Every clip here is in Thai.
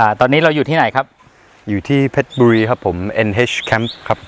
อ่าตอนนี้เราอยู่ที่ไหนครับ อยู่ที่เพชรบุรีครับผม NH Camp ครับ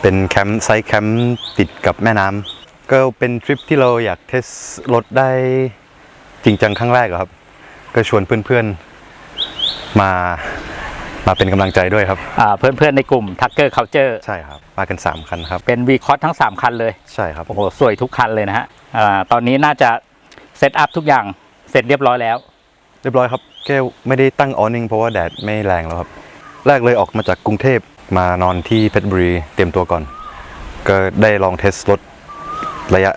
เป็นแคมป์ไซต์แคมป์ติดกับแม่น้ำก็เป็นทริปที่เราอยากเทสรถได้จริงจังครั้งแรกอะครับ ก็ชวนเพื่อนๆมามาเป็นกำลังใจด้วยครับ อ่าเพื่อนๆในกลุ่ม Tucker Culture ใช่ครับ มากัน 3 คันครับ เป็น v c o s ทั้ง 3 คันเลย ใช่ครับ โอ้โห สวยทุกคันเลยนะฮะอ่าตอนนี้น่าจะเซตอัพทุกอย่างเสร็จเรียบร้อยแล้ว เรียบร้อยครับ แค่ไม่ได้ตั้งออนิ่งเพราะว่าแดดไม่แรงแล้วครับ แรกเลยออกมาจากกรุงเทพมานอนที่เพชรบุรีเตรียมตัวก่อน ก็ได้ลองเทสรถระยะ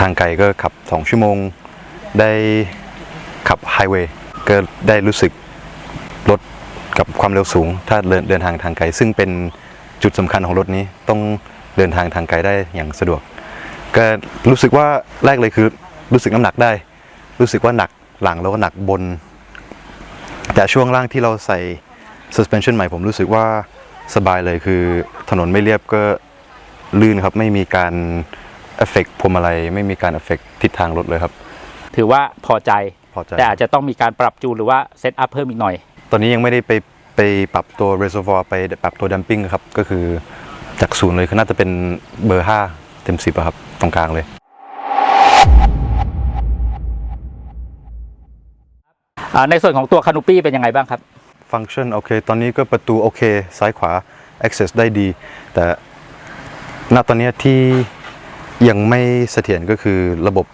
ทางไกลก็ขับ 2 ชั่วโมง ได้ขับไฮเวย์ก็ได้รู้สึกรถกับความเร็วสูง ถ้าเดินเดินทางทางไกล ซึ่งเป็นจุดสำคัญของรถนี้ต้องเดินทางทางไกลได้อย่างสะดวก ก็รู้สึกว่าแรกเลยคือรู้สึกน้ำหนักได้ รู้สึกว่าหนักหลังแล้วก็หนักบน แต่ช่วงล่างที่เราใส่ suspension ใหม่ผมรู้สึกว่าสบายเลยคือถนนไม่เรียบก็ลื่นครับไม่มีการเอฟเฟกพวงมาลัยไม่มีการเอฟเฟกทิศทางรถเลยครับ ถือว่าพอใจพอใจ แต่อาจจะต้องมีการปรับจูนหรือว่าเซตอัพเพิ่มอีกหน่อย ตอนนี้ยังไม่ได้ไปไปปรับตัว reservoir ไปปรับตัว damping ครับ ก็คือจากศูนย์เลยคือน่าจะเป็นเบอร์ 5 เต็ม 10อะครับ ตรงกลางเลย ในส่วนของตัวคานูปี้เป็นยังไงบ้างครับ ฟังก์ชันโอเค ตอนนี้ก็ประตูโอเค ซ้ายขวา access ได้ดี แต่ณตอนนี้ที่ยังไม่เสถียรก็คือระบบ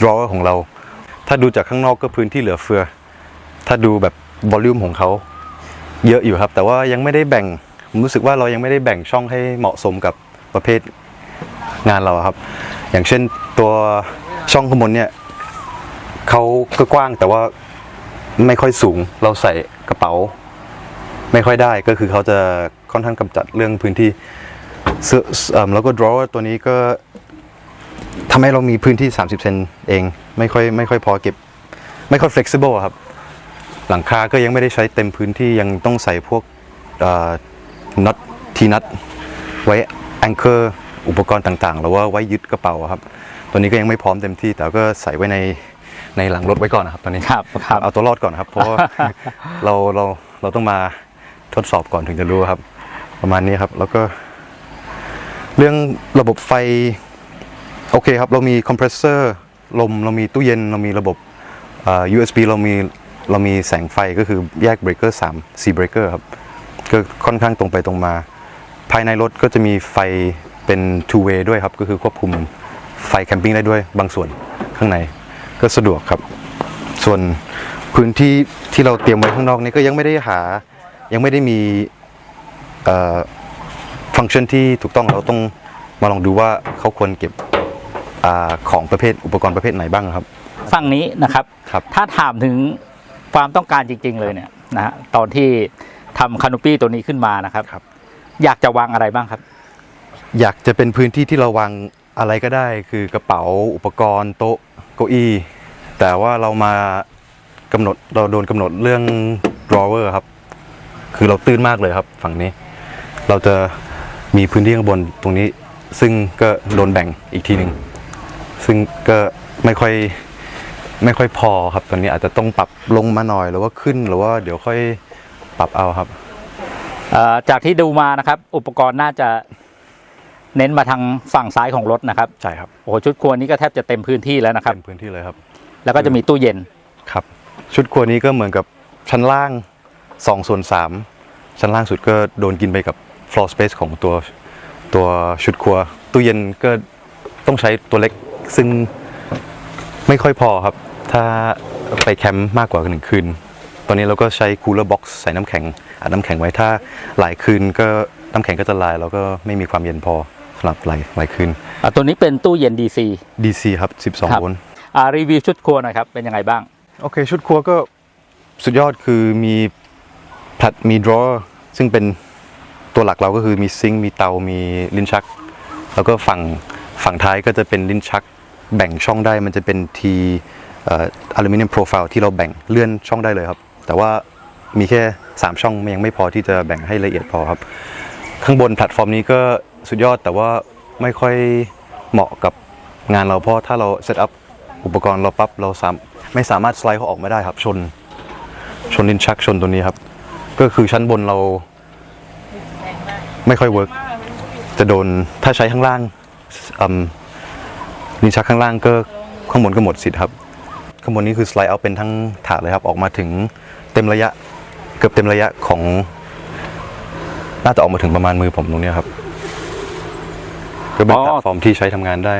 drawer ของเรา ถ้าดูจากข้างนอกก็พื้นที่เหลือเฟือ ถ้าดูแบบ volume ของเขาเยอะอยู่ครับ แต่ว่ายังไม่ได้แบ่งผมรู้สึกว่าเรายังไม่ได้แบ่งช่องให้เหมาะสมกับประเภทงานเราครับ อย่างเช่นตัวช่องข้างบนเนี่ยเขาก็กว้างแต่ว่า ไม่ค่อยสูง เราใส่กระเป๋า ไม่ค่อยได้ก็คือเขาจะค่อนข้างกำจัดเรื่องพื้นที่แล้วก็ drawer ตัวนี้ก็ทำให้เรามีพื้นที่ 30 เซนเอง ไม่ค่อยไม่ค่อยพอเก็บ ไม่ค่อย flexible ครับ หลังคาก็ยังไม่ได้ใช้เต็มพื้นที่ยังต้องใส่พวกน็อตทีนัทไว้ anchor อุปกรณ์ต่างๆ หรือว่าไว้ยึดกระเป๋าครับ ตัวนี้ก็ยังไม่พร้อมเต็มที่แต่ก็ใส่ไว้ใน ในหลังรถไว้ก่อนนะครับตอนนี้ครับครับเอาตัวรอดก่อนครับ เพราะว่าเราเราเราต้องมาทดสอบก่อนถึงจะรู้ครับ ประมาณนี้ครับ แล้วก็ เรื่องระบบไฟ โอเคครับ เรามีคอมเพรสเซอร์ลมเรามีตู้เย็นเรามีระบบอ่า USB เรามีเรามีแสงไฟก็คือแยกเบรกเกอร์3 4เบรกเกอร์ครับก็ค่อนข้างตรงไปตรงมา ภายในรถก็จะมีไฟเป็น two way ด้วยครับ ก็คือควบคุมไฟแคมปิ้งได้ด้วยบางส่วนข้างใน ก็สะดวกครับ ส่วนพื้นที่ที่เราเตรียมไว้ข้างนอกนี่ก็ยังไม่ได้หา ยังไม่ได้มีฟังก์ชันที่ถูกต้องเราต้องมาลองดูว่าเขาควรเก็บอาของประเภทอุปกรณ์ประเภทไหนบ้างครับ ฝั่งนี้นะครับครับถ้าถามถึงความต้องการจริง ๆ เลยเนี่ยนะฮะตอนที่ทำคานูปี้ตัวนี้ขึ้นมานะครับครับอยากจะวางอะไรบ้างครับ อยากจะเป็นพื้นที่ที่เราวางอะไรก็ได้ คือกระเป๋าอุปกรณ์โต๊ะ เก้าอี้ แต่ว่าเรามากำหนดเราโดนกำหนดเรื่อง drawer ครับ คือเราตื้นมากเลยครับ ฝั่งนี้ เราจะมีพื้นที่ข้างบนตรงนี้ ซึ่งก็โดนแบ่งอีกทีหนึ่งซึ่งก็ไม่ค่อยไม่ค่อยพอครับตอนนี้อาจจะต้องปรับลงมาหน่อยหรือว่าขึ้นหรือว่าเดี๋ยวค่อยปรับเอาครับ เอ่อจากที่ดูมานะครับ อุปกรณ์น่าจะ เน้นมาทางฝั่งซ้ายของรถนะครับใช่ครับโอ้โหชุดครัวนี้ก็แทบจะเต็มพื้นที่แล้วนะครับ เต็มพื้นที่เลยครับ แล้วก็จะมีตู้เย็นครับ ชุดครัวนี้ก็เหมือนกับชั้นล่าง2ส่วน3ชั้นล่างสุดก็โดนกินไปกับ floor space ของตัวตัวชุดครัว ตู้เย็นก็ต้องใช้ตัวเล็กซึ่งไม่ค่อยพอครับ ถ้าไปแคมป์มากกว่าหนึ่งคืน ตอนนี้เราก็ใช้ cooler box ใส่น้ำแข็งอัดน้ำแข็งไว้ถ้าหลายคืนก็น้ำแข็งก็จะลาย แล้วก็ไม่มีความเย็นพอ สำหรับหลายหลายคืนอะตัวนี้เป็นตู้เย็น DC DC ครับครั12บโวลต์อ่ารีวิวชุดครัวหน่อยครับ เป็นยังไงบ้าง โอเค ชุดครัวก็สุดยอดคือมีแพลตมี drawer ซึ่งเป็นตัวหลักเราก็คือมีซิงค์มีเตา มีลิ้นชัก แล้วก็ฝั่งฝั่งท้ายก็จะเป็นลิ้นชัก แบ่งช่องได้มันจะเป็นทีอลูมิเนียมโปรไฟล์ที่เราแบ่งเลื่อนช่องได้เลยครับ แต่ว่ามีแค่ 3 ช่องยังไม่พอที่จะแบ่งให้ละเอียดพอครับ ข้างบนแพลตฟอร์มนี้ก็ สุดยอดแต่ว่าไม่ค่อยเหมาะกับงานเราเพราะถ้าเราเซตอัพอุปกรณ์เราปั๊บเราสามไม่สามารถสไลด์เขาออกมาได้ครับ ชน ชนลินชักชนตัวนี้ครับ ก็คือชั้นบนเรา ไม่ค่อยเวิร์กจะโดนถ้าใช้ข้างล่างอืมลิ้นชักข้างล่างก็ข้างบนก็หมดสิทธิ์ครับข้างบนนี้คือสไลด์เอาเป็นทั้งถาดเลยครับ ออกมาถึงเต็มระยะ เกือบเต็มระยะของน่าจะออกมาถึงประมาณมือผมตรงนี้ครับ ก็เป็นอ๋อ แพลตฟอร์มที่ใช้ทำงานได้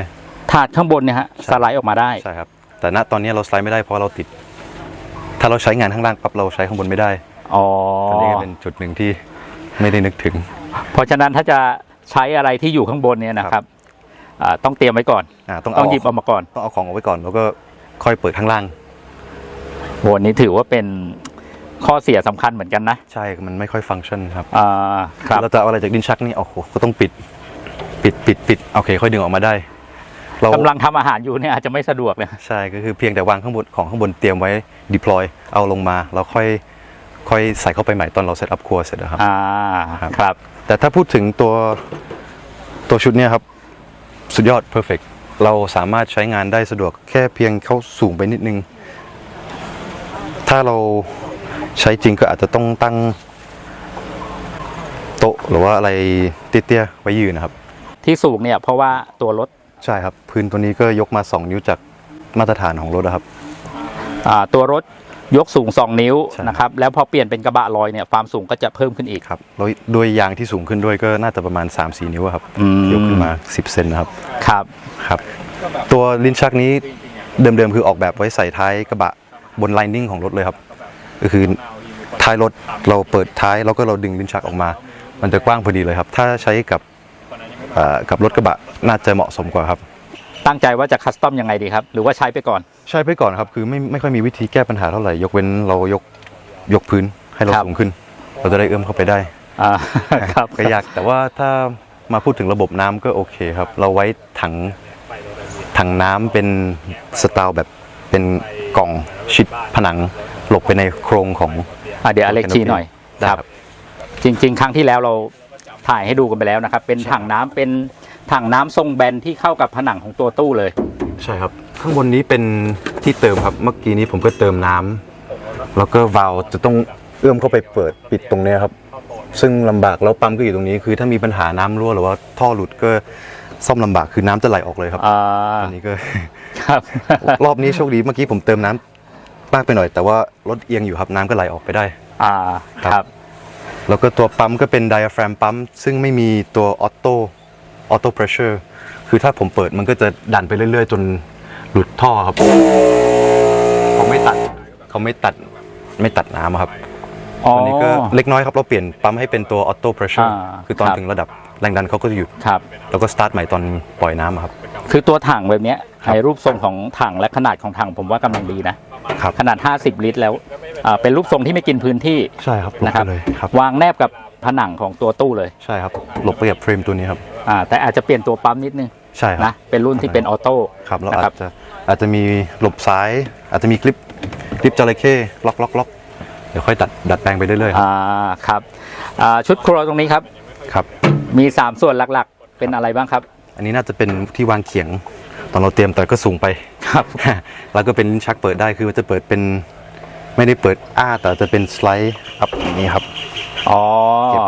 ถาดข้างบนเนี่ยฮะสไลด์ออกมาได้ ใช่ครับ แต่ณตอนนี้เราสไลด์ไม่ได้เพราะเราติด ถ้าเราใช้งานข้างล่างปั๊บเราใช้ข้างบนไม่ได้อ๋อ อันนี้ก็เป็นจุดหนึ่งที่ไม่ได้นึกถึง เพราะฉะนั้นถ้าจะใช้อะไรที่อยู่ข้างบนเนี่ยนะครับอ่าต้องเตรียมไว้ก่อน อ่าต้องต้เอาองหยิบเอามาก่อนต้องเอาของออกไว้ก่อน แล้วก็ค่อยเปิดข้างล่าง โหอันนี้ถือว่าเป็นข้อเสียสำคัญเหมือนกันนะใช่ มันไม่ค่อยฟังก์ชันครับ อ่าครับ เราจะเอาอะไรจากดินชักนี่โอ้โหก็ต้องปิด ปิดปิดปิดโอเค ค่อยดึงออกมาได้ เรากำลังทำอาหารอยู่เนี่ยอาจจะไม่สะดวกเลยใช่ก็คือเพียงแต่วางข้างบนของข้างบนเตรียมไว้ deploy เอาลงมาแล้วค่อยค่อยใส่เข้าไปใหม่ตอนเราเซตอัพครัวเสร็จนะครับ อ่าครับ ครับแต่ถ้าพูดถึงตัวตัวชุดเนี้ยครับสุดยอด perfect เราสามารถใช้งานได้สะดวกแค่เพียงเข้าสูงไปนิดนึง ถ้าเราใช้จริงก็อาจจะต้องตั้งโต๊ะหรือว่าอะไรเตี้ยๆไว้ยืนนะครับ ที่สูงเนี่ยเพราะว่าตัวรถใช่ครับ พื้นตัวนี้ก็ยกมา 2 นิ้วจากมาตรฐานของรถนะครับ อ่าตัวรถยกสูง 2 นิ้วใช่ นะครับ แล้วพอเปลี่ยนเป็นกระบะลอยเนี่ยความสูงก็จะเพิ่มขึ้นอีก ครับแล้วด้วยยางที่สูงขึ้นด้วยก็น่าจะประมาณ 3-4 นิ้วอะครับอืม ยกขึ้นมา 10 เซนนะครับ ครับ ครับ ตัวลิ้นชักนี้เดิมๆคือออกแบบไว้ใส่ท้ายกระบะบนไลนิ่งของรถเลยครับ ก็คือท้ายรถเราเปิดท้ายแล้วก็เราดึงลิ้นชักออกมา มันจะกว้างพอดีเลยครับ ถ้าใช้กับเอ่อ กับรถกระบะน่าจะเหมาะสมกว่าครับ ตั้งใจว่าจะคัสตอมยังไงดีครับ หรือว่าใช้ไปก่อน ใช้ไปก่อนครับ คือไม่ไม่ค่อยมีวิธีแก้ปัญหาเท่าไหร่ ยกเว้นเรายกยกพื้นให้เราครับ สูงขึ้น เราจะได้เอื้อมเข้าไปได้อ่าครับก็ยากแต่ว่าถ้ามาพูดถึงระบบน้ำก็โอเคครับ เราไว้ถังถังน้ำเป็นสไตล์แบบเป็นกล่องชิดผนังหลบไปในโครงของ อะเดี๋ยวอเล็กชี้หน่อยได้ครับ จริง ๆ ครั้งที่แล้วเรา ถ่ายให้ดูกันไปแล้วนะครับ เป็นถังน้ำเป็นถังน้ำทรงแบนที่เข้ากับผนังของตัวตู้เลย ใช่ครับ ข้างบนนี้เป็นที่เติมครับ เมื่อกี้นี้ผมก็เติมน้ำแล้วก็วาล์วจะต้องเอื้อมเข้าไปเปิดปิดตรงเนี้ยครับ ซึ่งลำบากแล้วปั๊มก็อยู่ตรงนี้ คือถ้ามีปัญหาน้ำรั่วหรือว่าท่อหลุดก็ซ่อมลำบากคือน้ำจะไหลออกเลยครับอ่า อันนี้ก็ ครับ รอบนี้โชคดีเมื่อกี้ผมเติมน้ำมากไปหน่อย แต่ว่ารถเอียงอยู่ครับน้ำก็ไหลออกไปได้ อ่า ครับครับ แล้วก็ตัวปั๊มก็เป็นไดอะแฟรมปั๊มซึ่งไม่มีตัวออโต้ออโต้เพรสเชอร์คือถ้าผมเปิดมันก็จะดันไปเรื่อย ๆ จนหลุดท่อครับเขาไม่ตัดเขาไม่ตัดไม่ตัดน้ำอะครับอ๋อตัวนี้ก็เล็กน้อยครับเราเปลี่ยนปั๊มให้เป็นตัวออโต้เพรสเชอร์อ่าคือตอนครับถึงระดับแรงดันเขาก็จะหยุดครับแล้วก็สตาร์ทใหม่ตอนปล่อยน้ำอะครับ คือตัวถังแบบเนี้ยครับในรูปทรงของถังและขนาดของถังผมว่ากำลังดีนะครับขนาด 50 ลิตรแล้ว อ่าเป็นรูปทรงที่ไม่กินพื้นที่ใช่ครับหลบนะครับไปเลยครับวางแนบกับผนังของตัวตู้เลยใช่ครับหลบไปกับเฟรมตัวนี้ครับอ่าแต่อาจจะเปลี่ยนตัวปั๊มนิดนึงใช่ครับนะเป็นรุ่นที่เป็นออโต้ ครับเรานะอาครับจจะอาจจะมีหลบซ้าย อาจจะมีคลิปคลิปจระเข้ล็อกล็อกล็อกเดี๋ยวค่อยดัดดัดแปลงไปเรื่อยๆครับอ่าครับอ่าชุดครัวตรงนี้ครับ ครับ มี 3 ส่วนหลักๆ เป็นอะไรบ้างครับ อันนี้น่าจะเป็นที่วางเขียง ตอนเราเตรียมแต่ก็สูงไป ครับ แล้วก็เป็นลิ้นชักเปิดได้คือมันจะเปิดเป็น ไม่ได้เปิดอ้าแต่จะเป็นสไลด์อัพอย่างนี้ครับ อ๋อเก็บ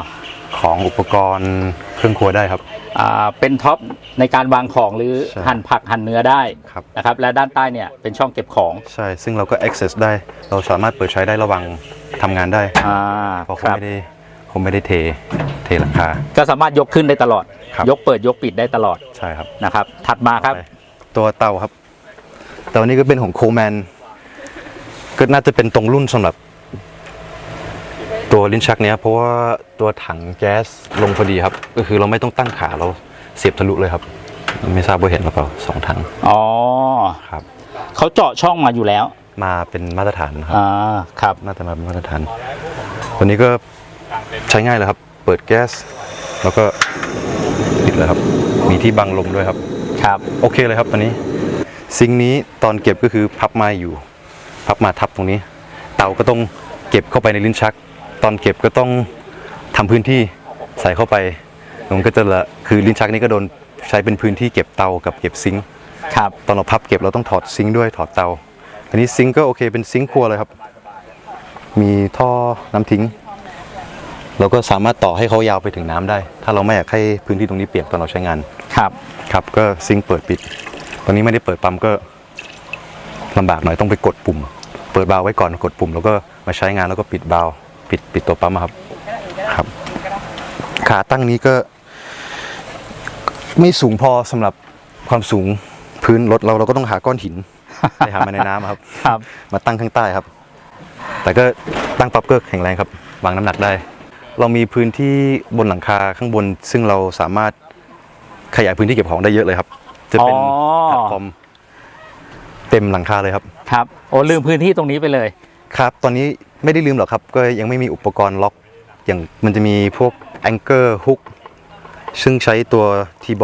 ของอุปกรณ์เครื่องครัวได้ครับ อ่าเป็นท็อปในการวางของหรือใช่หั่นผักหั่นเนื้อได้ครับ นะครับ และด้านใต้เนี่ยเป็นช่องเก็บของใช่ ซึ่งเราก็ access ได้ เราสามารถเปิดใช้ได้ระหว่างทำงานได้ อ่าเพราะคเขารับ ไม่ได้เขาไม่ได้เทเทหลังคา ก็สามารถยกขึ้นได้ตลอด ครับ ยกเปิดยกปิดได้ตลอดใช่ครับนะครับ ถัดมาครับ ไปตัวเตาครับเตานี้ก็เป็นของโคแมน ก็น่าจะเป็นตรงรุ่นสำหรับตัวลิ้นชักเนี้ยเพราะว่าตัวถังแก๊สลงพอดีครับ ก็คือเราไม่ต้องตั้งขาเราเสียบทะลุเลยครับ ไม่ทราบว่าเห็นหรือเปล่าสองถังอ๋อครับเขาเจาะช่องมาอยู่แล้ว มาเป็นมาตรฐานนะครับอ่าครับน่าจะมาเป็นมาตรฐานตัวนี้ก็ใช้ง่ายเลยครับ เปิดแก๊ส แล้วก็ปิดเลยครับ มีที่บังลมด้วยครับครับ โอเคเลยครับตอนนี้ ซิงค์นี้ตอนเก็บก็คือพับมาอยู่ พับมาทับตรงนี้ เตาก็ต้องเก็บเข้าไปในลิ้นชัก ตอนเก็บก็ต้องทำพื้นที่ใส่เข้าไปมันก็จะละคือลิ้นชักนี้ก็โดนใช้เป็นพื้นที่เก็บเตากับเก็บซิงค์ครับตอนเราพับเก็บเราต้องถอดซิงค์ด้วยถอดเตา อันนี้ซิงค์ก็โอเคเป็นซิงค์ครัวเลยครับ มีท่อน้ำทิ้ง เราก็สามารถต่อให้เขายาวไปถึงน้ำได้ ถ้าเราไม่อยากให้พื้นที่ตรงนี้เปียกตอนเราใช้งาน ครับ ครับก็ซิงค์เปิดปิด ตอนนี้ไม่ได้เปิดปั๊มก็ ลำบากหน่อยต้องไปกดปุ่ม เปิดบาล์วไว้ก่อนกดปุ่ม แล้วก็มาใช้งานแล้วก็ปิดบาล์วปิดปิดตัวปั๊มอะครับครับ ขาตั้งนี้ก็ ไม่สูงพอสำหรับความสูงพื้นรถเราเราก็ต้องหาก้อนหินไปหามาในน้ำอะครับครับ มาตั้งข้างใต้ครับ แต่ก็ตั้งปั๊บก็แข็งแรงครับวางน้ำหนักได้ เรามีพื้นที่บนหลังคาข้างบน ซึ่งเราสามารถขยายพื้นที่เก็บของได้เยอะเลยครับ จะเป็นอ๋อแพลตฟอร์ม เต็มหลังคาเลยครับครับโอ้ลืมพื้นที่ตรงนี้ไปเลย ครับ ตอนนี้ไม่ได้ลืมหรอกครับ ก็ยังไม่มีอุปกรณ์ล็อกอย่างมันจะมีพวกแองเกอร์ฮุกซึ่งใช้ตัวทีโบ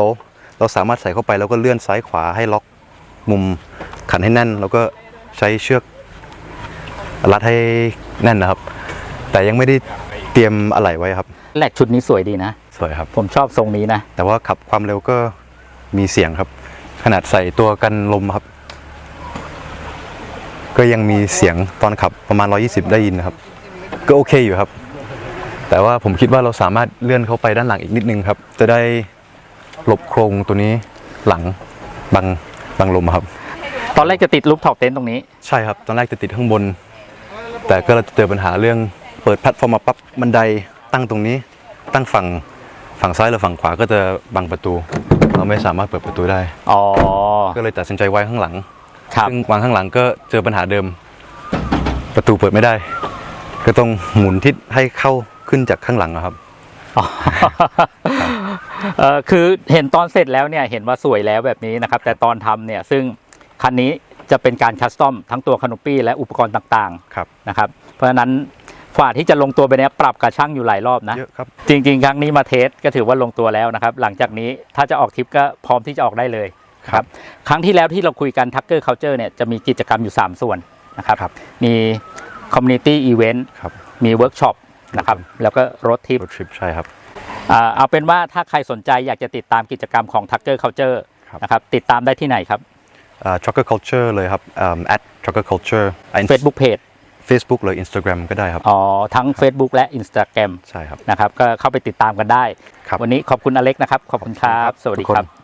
เราสามารถใส่เข้าไปแล้วก็เลื่อนซ้ายขวาให้ล็อกมุมขันให้แน่น แล้วก็ใช้เชือกรัดให้แน่นนะครับ แต่ยังไม่ได้เตรียมอะไหล่ไว้ครับแหลกชุดนี้สวยดีนะ สวยครับ ผมชอบทรงนี้นะ แต่ว่าขับความเร็วก็มีเสียงครับ ขนาดใส่ตัวกันลมครับ ก็ยังมีเสียงตอนขับประมาณ 120 ได้ยินนะครับ ก็โอเคอยู่ครับ แต่ว่าผมคิดว่าเราสามารถเลื่อนเข้าไปด้านหลังอีกนิดนึงครับ จะได้หลบโครงตัวนี้หลังบังบังลมครับ ตอนแรกจะติดรูปท็อปเต็นท์ตรงนี้ ใช่ครับ ตอนแรกจะติดข้างบน แต่ก็เราจะเจอปัญหาเรื่องเปิดแพลตฟอร์มมาปั๊บบันไดตั้งตรงนี้ ตั้งฝั่งฝั่งซ้ายหรือฝั่งขวาก็จะบังประตู เราไม่สามารถเปิดประตูได้ อ๋อ ก็เลยตัดสินใจไว้ข้างหลัง ครับ ซึ่งวางข้างหลังก็เจอปัญหาเดิม ประตูเปิดไม่ได้ ก็ต้องหมุนทิศให้เข้าขึ้นจากข้างหลังอะครับ อ๋อเออคือเห็นตอนเสร็จแล้วเนี่ยเห็นว่าสวยแล้วแบบนี้นะครับ แต่ตอนทำเนี่ยซึ่งคันนี้จะเป็นการคัสตอมทั้งตัวคานปี้และอุปกรณ์ต่างครับ ๆนะครับ เพราะฉะนั้นฝ่าที่จะลงตัวไปเนี้ยปรับกับช่างอยู่หลายรอบนะ เยอะครับ จริงๆ ครั้งนี้มาเทสก็ถือว่าลงตัวแล้วนะครับ หลังจากนี้ถ้าจะออกทริปก็พร้อมที่จะออกได้เลย ครับครั้งที่แล้วที่เราคุยกันทักเกอร์เคาเจอร์เนี่ยจะมีกิจกรรมอยู่ 3 ส่วนนะครับครับมีคอมมูนิตี้อีเวนต์ครับมีเวิร์กช็อปนะครับแล้วก็รถทริปรถทริปใช่ครับอ่าเอาเป็นว่าถ้าใครสนใจอยากจะติดตามกิจกรรมของ Tucker Culture ครับนะครับติดตามได้ที่ไหนครับอ่า trucker culture เลยครับอ่า at trucker culture อ่า Facebook Page Facebook หรือ Instagram ก็ได้ครับ อ๋อ ทั้ง Facebook และ Instagram ใช่ครับ นะครับ ก็เข้าไปติดตามกันได้ครับวันนี้ขอบคุณอเล็กนะครับ ขอบคุณครับ สวัสดีทุกคนครับ